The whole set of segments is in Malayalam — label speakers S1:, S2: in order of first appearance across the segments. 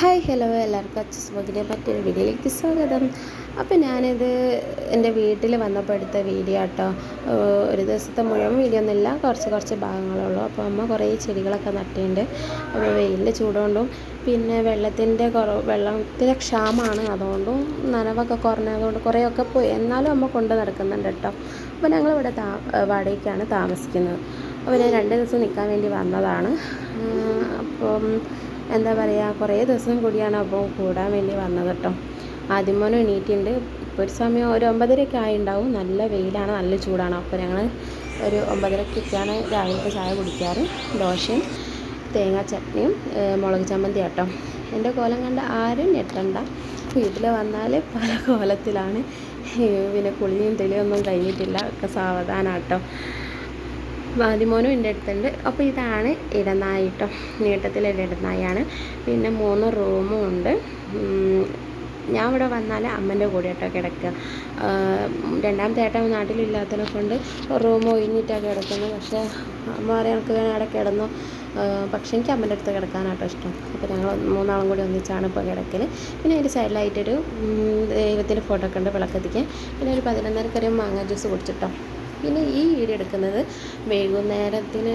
S1: ഹായ് ഹലോ എല്ലാവർക്കും അച്ഛസ് മകനെ മറ്റൊരു വീഡിയോയിലേക്ക് സ്വാഗതം. അപ്പോൾ ഞാനിത് എന്റെ വീട്ടിൽ വന്നപ്പോൾ എടുത്ത വീഡിയോ കേട്ടോ ഒരു ദിവസത്തെ മുഴുവൻ വീഡിയോ ഒന്നുമില്ല. കുറച്ച് കുറച്ച് ഭാഗങ്ങളുള്ളൂ അപ്പോൾ അമ്മ കുറേ ചെടികളൊക്കെ നട്ടിട്ടുണ്ട്. അപ്പോൾ വെയിലിന്റെ ചൂടുകൊണ്ടും പിന്നെ വെള്ളത്തിന്റെ കുറവ് വെള്ളത്തിന്റെ ക്ഷാമമാണ് അതുകൊണ്ടും നനവൊക്കെ കുറഞ്ഞതുകൊണ്ട് കുറേയൊക്കെ പോയി. എന്നാലും അമ്മ കൊണ്ട് നടക്കുന്നുണ്ട് കേട്ടോ. അപ്പോൾ ഞങ്ങളിവിടെ താ വാടകയ്ക്കാണ് താമസിക്കുന്നത്. അപ്പോൾ ഞാൻ രണ്ട് ദിവസം നിൽക്കാൻ വേണ്ടി വന്നതാണ്. അപ്പം എന്താ പറയുക കുറേ ദിവസം കൂടിയാണ് അപ്പോൾ കൂടാൻ വേണ്ടി വന്നത് കേട്ടോ ആദ്യമോനും എണീറ്റുണ്ട്. ഇപ്പോൾ ഒരു സമയം ഒരു ഒമ്പതരയൊക്കെ ആയിണ്ടാവും. നല്ല വെയിലാണ് നല്ല ചൂടാണ്. അപ്പോൾ ഞങ്ങൾ ഒരു ഒമ്പതരക്കൊക്കെയാണ് രാവിലത്തെ ചായ കുടിക്കാറ്. ദോശയും തേങ്ങാ ചട്നിയും മുളക് ചമ്മന്തി കേട്ടോ എന്റെ കോലം കണ്ട ആരും ഞെട്ടണ്ട. വീട്ടിൽ വന്നാൽ പല കോലത്തിലാണ്. പിന്നെ കുളിയും തെളിയൊന്നും കഴിഞ്ഞിട്ടില്ല. ഒക്കെ സാവധാനം കേട്ടോ വാദിമോനും എന്റെ അടുത്തുണ്ട്. അപ്പോൾ ഇതാണ് ഇടനായി കേട്ടോ നീട്ടത്തിലുള്ള ഇടനായാണ്. പിന്നെ മൂന്ന് റൂമും ഉണ്ട്. ഞാൻ ഇവിടെ വന്നാൽ അമ്മന്റെ കൂടെ കേട്ടോ കിടക്കുക. രണ്ടാമത്തെ ഏട്ടൻ നാട്ടിലില്ലാത്തതിനെ കൊണ്ട് റൂം ഒഴിഞ്ഞിട്ടാണ് കിടക്കുന്നത്. പക്ഷേ അമ്മ പറയാൻ എനിക്ക് വേണേൽ അവിടെ കിടന്നു. പക്ഷേ എനിക്ക് അമ്മന്റെ അടുത്ത് കിടക്കാനാട്ടോ ഇഷ്ടം. അപ്പോൾ ഞങ്ങൾ മൂന്നാളും കൂടി ഒന്നിച്ചാണ് ഇപ്പോൾ കിടക്കൽ പിന്നെ അതിന്റെ സൈഡിലായിട്ടൊരു ദൈവത്തിന്റെ ഫോട്ടോ ഒക്കെ ഉണ്ട് വിളക്കത്തിക്കാൻ. പിന്നെ ഒരു പതിനൊന്നരക്കൊരു മാങ്ങ ജ്യൂസ് കുടിച്ചിട്ടോ. പിന്നെ ഈ വീഡിയോ എടുക്കുന്നത് വൈകുന്നേരത്തിന്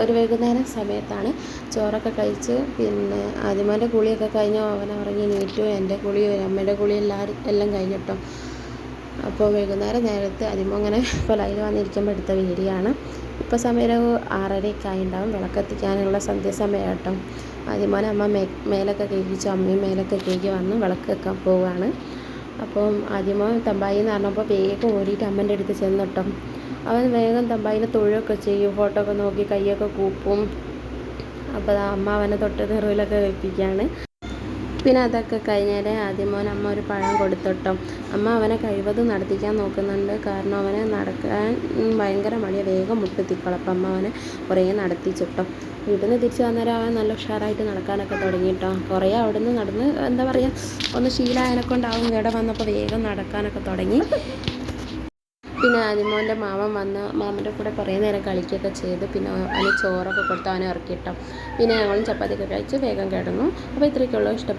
S1: ഒരു വൈകുന്നേരം സമയത്താണ്. ചോറൊക്കെ കഴിച്ച് പിന്നെ ആദ്യമാന്റെ കുളിയൊക്കെ കഴിഞ്ഞ് അവൻ ഉറങ്ങി നീറ്റു എന്റെ കുളി അമ്മയുടെ കുളി എല്ലാവരും എല്ലാം കഴിഞ്ഞിട്ടോ. അപ്പോൾ വൈകുന്നേരം നേരത്തെ ആദ്യമോ അങ്ങനെ കൊലയിൽ വന്നിരിക്കുമ്പോൾ എടുത്ത വീഡിയോ ആണ് ഇപ്പോൾ സമയം ഒരു ആറരയൊക്കെ ആയിണ്ടാവും. വിളക്കെത്തിക്കാനുള്ള സന്ധ്യസമയം കേട്ടോ ആദ്യമോനെ അമ്മ മേ മേലൊക്കെ കഴിച്ചു അമ്മയും മേലൊക്കെ കേൾക്കി വന്ന് വിളക്ക് വെക്കാൻ പോവുകയാണ് അപ്പം ആദ്യമോ തമ്പായി എന്ന് പറഞ്ഞപ്പോൾ വേഗം ഓടിയിട്ട് അമ്മന്റെ അടുത്ത് ചെന്നിട്ടും. അവൻ വേഗം തമ്പായിനെ തൊഴുകയൊക്കെ ചെയ്യും ഫോട്ടോ ഒക്കെ നോക്കി കൈയൊക്കെ കൂപ്പും. അപ്പോൾ അമ്മ അവനെ തൊട്ട് തെറിവിലൊക്കെ വെപ്പിക്കുകയാണ് പിന്നെ അതൊക്കെ കഴിഞ്ഞാൽ ആദ്യം മോൻ അമ്മ ഒരു പഴം കൊടുത്തോട്ടോ. അമ്മ അവനെ കഴിവതും നടത്തിക്കാൻ നോക്കുന്നുണ്ട്. കാരണം അവനെ നടക്കാൻ ഭയങ്കര മടിയാണ് വേഗം മുട്ടെത്തിക്കോളും. അപ്പം അമ്മ അവനെ കുറേ നടത്തിച്ചിട്ടോ. വീട്ടിൽ നിന്ന് തിരിച്ചു വന്നേരം അവൻ നല്ല ഉഷാറായിട്ട് നടക്കാനൊക്കെ തുടങ്ങിയിട്ടോ കുറേ അവിടെ നിന്ന് നടന്ന് എന്താ പറയുക ഒന്ന് ശീലമായതിനെ കൊണ്ടാവും ഇവിടെ വന്നപ്പോൾ വേഗം നടക്കാനൊക്കെ തുടങ്ങി. പിന്നെ ആദിമോന്റെ മാമൻ വന്ന് മാമന്റെ കൂടെ കുറേ നേരം കളിക്കുകയൊക്കെ ചെയ്ത് പിന്നെ അവന് ചോറൊക്കെ കൊടുത്ത് അവനെ ഇറക്കിയിട്ടോ പിന്നെ ഞങ്ങളും ചപ്പാത്തിയൊക്കെ കഴിച്ച് വേഗം കിടന്നു. അപ്പോൾ ഇത്രയൊക്കെയുള്ളൂ. ഇഷ്ടപ്പെട്ടു